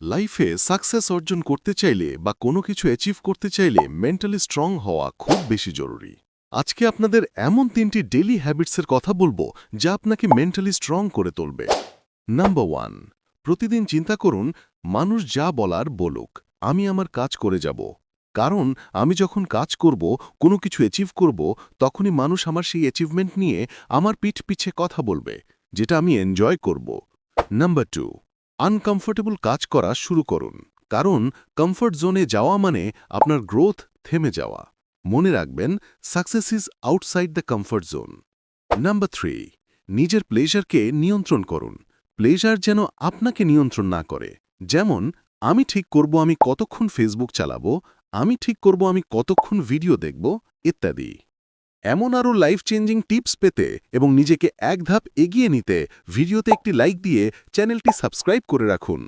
লাইফে সাকসেস অর্জন করতে চাইলে বা কোনো কিছু অ্যাচিভ করতে চাইলে মেন্টালি স্ট্রং হওয়া খুব বেশি জরুরি। আজকে আপনাদের এমন তিনটি ডেলি হ্যাবিটসের কথা বলব যা আপনাকে মেন্টালি স্ট্রং করে তুলবে। নাম্বার ওয়ান প্রতিদিন চিন্তা করুন, মানুষ যা বলার বলুক, আমি আমার কাজ করে যাব। কারণ, আমি যখন কাজ করব, কোনো কিছু অ্যাচিভ করব, তখনই মানুষ আমার সেই অ্যাচিভমেন্ট নিয়ে আমার পিঠ পিছে কথা বলবে, যেটা আমি এনজয় করব। নাম্বার টু আনকমফোর্টেবল কাজ করা শুরু করুন। কারণ কমফর্ট জোনে যাওয়া মানে আপনার গ্রোথ থেমে যাওয়া। মনে রাখবেন success is outside the comfort zone number three নিজের প্লেজারকে নিয়ন্ত্রণ করুন। প্লেজার যেন আপনাকে নিয়ন্ত্রণ না করে। যেমন, আমি ঠিক করব আমি কতক্ষণ ফেসবুক চালাবো, আমি ঠিক করব আমি কতক্ষণ ভিডিও দেখব, ইত্যাদি। এমন আরও লাইফ চেঞ্জিং টিপস পেতে এবং নিজেকে এক ধাপ এগিয়ে নিতে ভিডিওতে একটি লাইক দিয়ে চ্যানেলটি সাবস্ক্রাইব করে রাখুন।